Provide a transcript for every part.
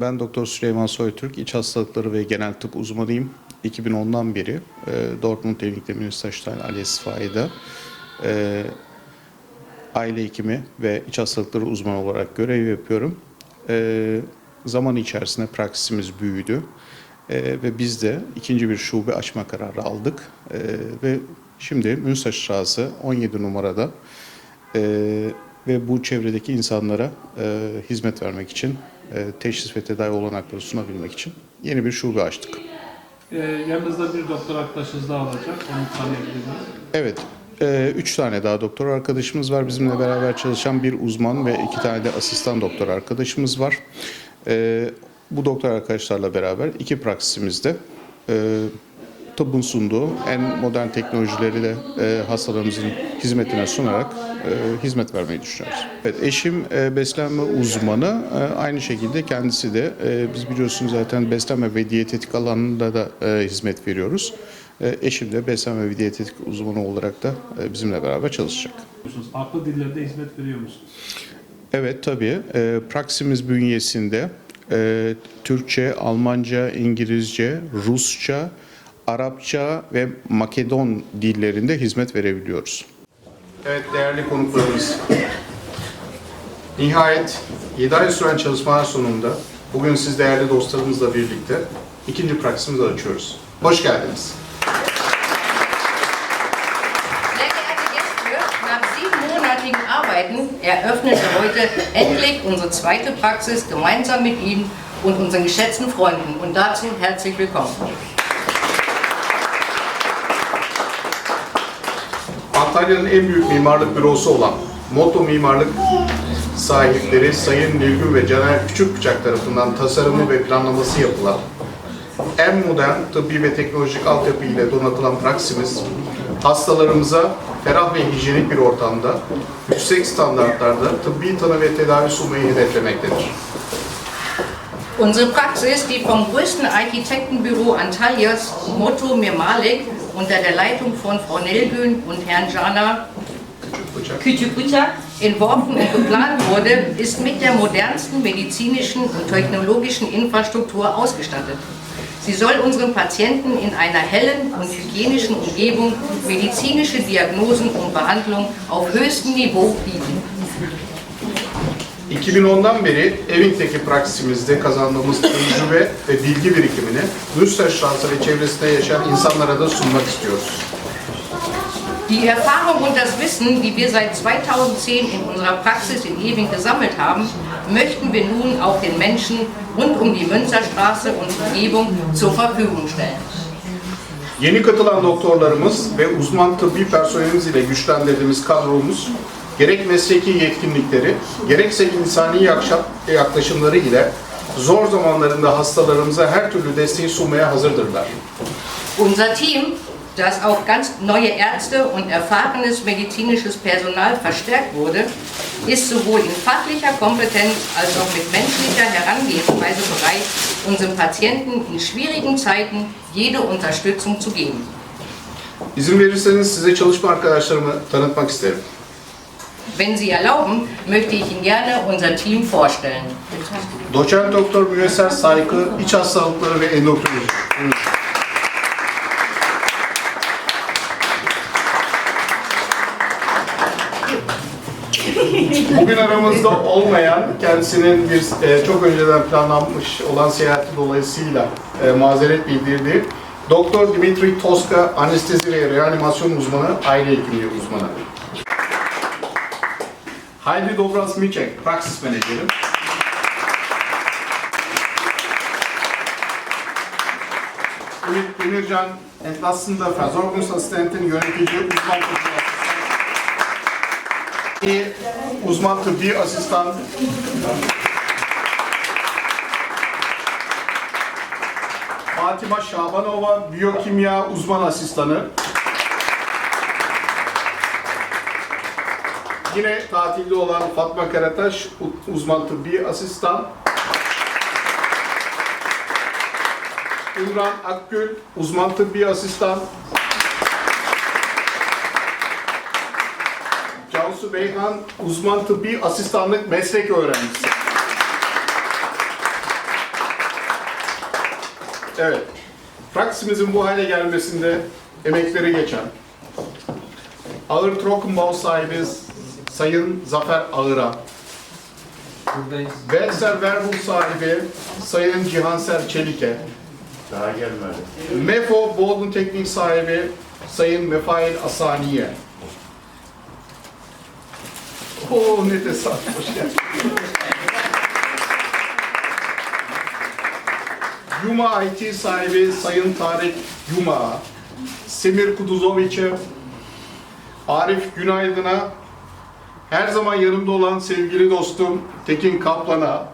Ben Doktor Süleyman Soytürk, iç hastalıkları ve genel tıp uzmanıyım. 2010'dan beri e, Dortmund Klinik'te Münsterstein Alesfai'de e, aile hekimi ve iç hastalıkları uzmanı olarak görev yapıyorum. E, zaman içerisinde praksisimiz büyüdü E, ve biz de ikinci bir şube açma kararı aldık. E, ve şimdi Münsterstraße 17 numarada e, ve bu çevredeki insanlara e, hizmet vermek için, teşhis ve tedavi olanakları sunabilmek için yeni bir şube açtık. Ee, yanınızda bir doktor arkadaşınız daha olacak. Onu tanıyabilir miyiz? Evet, e, üç tane daha doktor arkadaşımız var. Bizimle beraber çalışan bir uzman ve iki tane de asistan doktor arkadaşımız var. E, bu doktor arkadaşlarla beraber iki praksisimizde e, tıbbın sunduğu en modern teknolojileri de e, hastalarımızın hizmetine sunarak e, hizmet vermeyi düşünüyoruz. Evet, eşim e, beslenme uzmanı. E, aynı şekilde kendisi de e, biz biliyorsunuz zaten beslenme ve diyetetik alanında da e, hizmet veriyoruz. E, eşim de beslenme ve diyetetik uzmanı olarak da e, bizimle beraber çalışacak. Farklı dillerde hizmet veriyor musunuz? Evet tabii. E, Praksimiz bünyesinde e, Türkçe, Almanca, İngilizce, Rusça, Arapça ve Makedon dillerinde hizmet verebiliyoruz. Evet değerli konuklarımız. Nihayet 7 ay süren çalışmalar sonunda bugün siz değerli dostlarımızla birlikte ikinci praksimizi açıyoruz. Hoş geldiniz. Eröffnen wir heute endlich unsere zweite Praxis gemeinsam mit Ihnen und unseren geschätzten Freunden. Und dazu herzlich willkommen. Antalya'nın en büyük mimarlık bürosu olan Motto Mimarlık sahipleri Sayın Nilgün ve Caner Küçükbıçak tarafından tasarımı ve planlaması yapılan en modern tıbbi ve teknolojik altyapı ile donatılan praksimiz hastalarımıza ferah ve hijyenik bir ortamda yüksek standartlarda tıbbi tanı ve tedavi sunmayı hedeflemektedir. Unsere Praxis, die vom größten Architektenbüro Antalyas, Motto Mirmalik, unter der Leitung von Frau Nelgün und Herrn Jana. Küçükbıçak entworfen und geplant wurde, ist mit der modernsten medizinischen und technologischen Infrastruktur ausgestattet. Sie soll unseren Patienten in einer hellen und hygienischen Umgebung medizinische Diagnosen und Behandlung auf höchstem Niveau bieten. 2010'dan beri Evink'teki praksisimizde kazandığımız tecrübe ve bilgi birikimini Münsterstraße ve çevresinde yaşayan insanlara da sunmak istiyoruz. Die Erfahrung und das Wissen, die wir seit 2010 in unserer Praxis in Ewing gesammelt haben, möchten wir nun auch den Menschen rund um die Münsterstraße und Umgebung zur Verfügung stellen. Yeni katılan doktorlarımız ve uzman tıbbi personelimiz ile güçlendirdiğimiz kadromuz gerek mesleki yetkinlikleri, gerekse insani yakşa- yaklaşımları ile zor zamanlarında hastalarımıza her türlü desteği sunmaya hazırdırlar. Unser Team, das auf ganz neue Ärzte und erfahrenes medizinisches Personal verstärkt wurde, ist sowohl in fachlicher Kompetenz als auch mit menschlicher Herangehensweise bereit, unseren Patienten in schwierigen Zeiten jede Unterstützung zu geben. İzin verirseniz size çalışma arkadaşlarımı tanıtmak isterim. Wenn Sie erlauben, möchte ich Ihnen gerne unser Team vorstellen. Doçent Doktor Müyesser Saykı, İç Hastalıkları ve Endokrinoloji. Bugün aramızda olmayan, kendisinin bir e, çok önceden planlanmış olan seyahati dolayısıyla e, mazeret bildirdiği Doktor Dimitri Toska, anestezi ve reanimasyon uzmanı, aile hekimliği uzmanı. Hayri Dobras Miçek, praksis menajeri. Ümit Demircan, Entlassender Versorgungsassistentin, yönetici uzman tıbbi. Uzman tıbbi asistan. Fatima Şabanova, biyokimya uzman asistanı. Yine tatilde olan Fatma Karataş, uzman tıbbi asistan. Ümran Akgül, uzman tıbbi asistan. Cansu Beyhan, uzman tıbbi asistanlık meslek öğrencisi. Evet. Praksisimizin bu hale gelmesinde emekleri geçen Ağır Trockenbau sahibi Sayın Zafer Ağır'a, Buradayız. Belser Verbul sahibi Sayın Cihanser Çelik'e, Daha gelmedi. MEFO Bodrum Teknik sahibi Sayın Mefail Asani'ye. Oo ne tesadüf, hoş geldin. Yuma IT sahibi Sayın Tarık Yuma, Semir Kuduzoviç'e, Arif Günaydın'a, her zaman yanımda olan sevgili dostum Tekin Kaplan'a,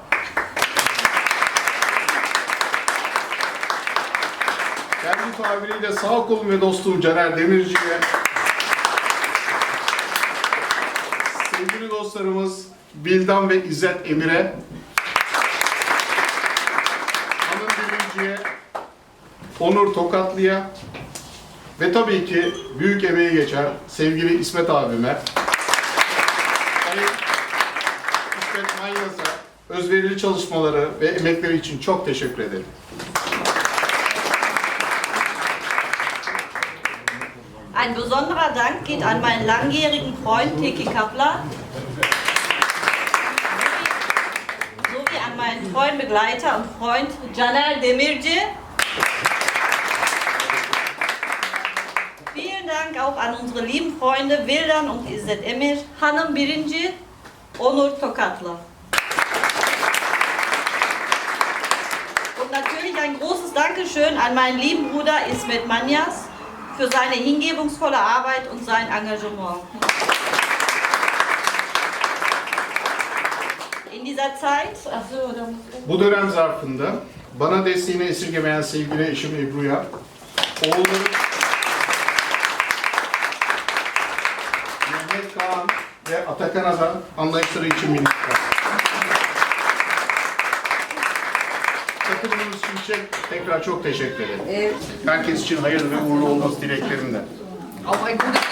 kendi tabiriyle sağ kolum ve dostum Caner Demirci'ye, sevgili dostlarımız Bildan ve İzzet Emir'e, Hanım Demirci'ye, Onur Tokatlı'ya ve tabii ki büyük emeği geçen sevgili İsmet abime, Sayın İsmet Manyas'a özverili çalışmaları ve emekleri için çok teşekkür ederim. Ein besonderer Dank geht an meinen langjährigen Freund Teki Kappler sowie an meinen Freund, Begleiter und Freund Janel Demirci. Vielen Dank auch an unsere lieben Freunde Wildan und İzzet Emir, Hanım Birinci, Onur Tokatlı. Und natürlich ein großes Dankeschön an meinen lieben Bruder Ismet Manjas für seine hingebungsvolle Arbeit und sein Engagement. In dieser Zeit, Bu dönem zarfında bana desteğini esirgemeyen sevgili eşim Ebru'ya, oğullarım Mehmet Kaan ve Atakan'a da anlayışları için minnettar. Katılımınız için tekrar çok teşekkür ederim. Äh, Herkes için hayırlı ve uğurlu olması dileklerimle. ein gutes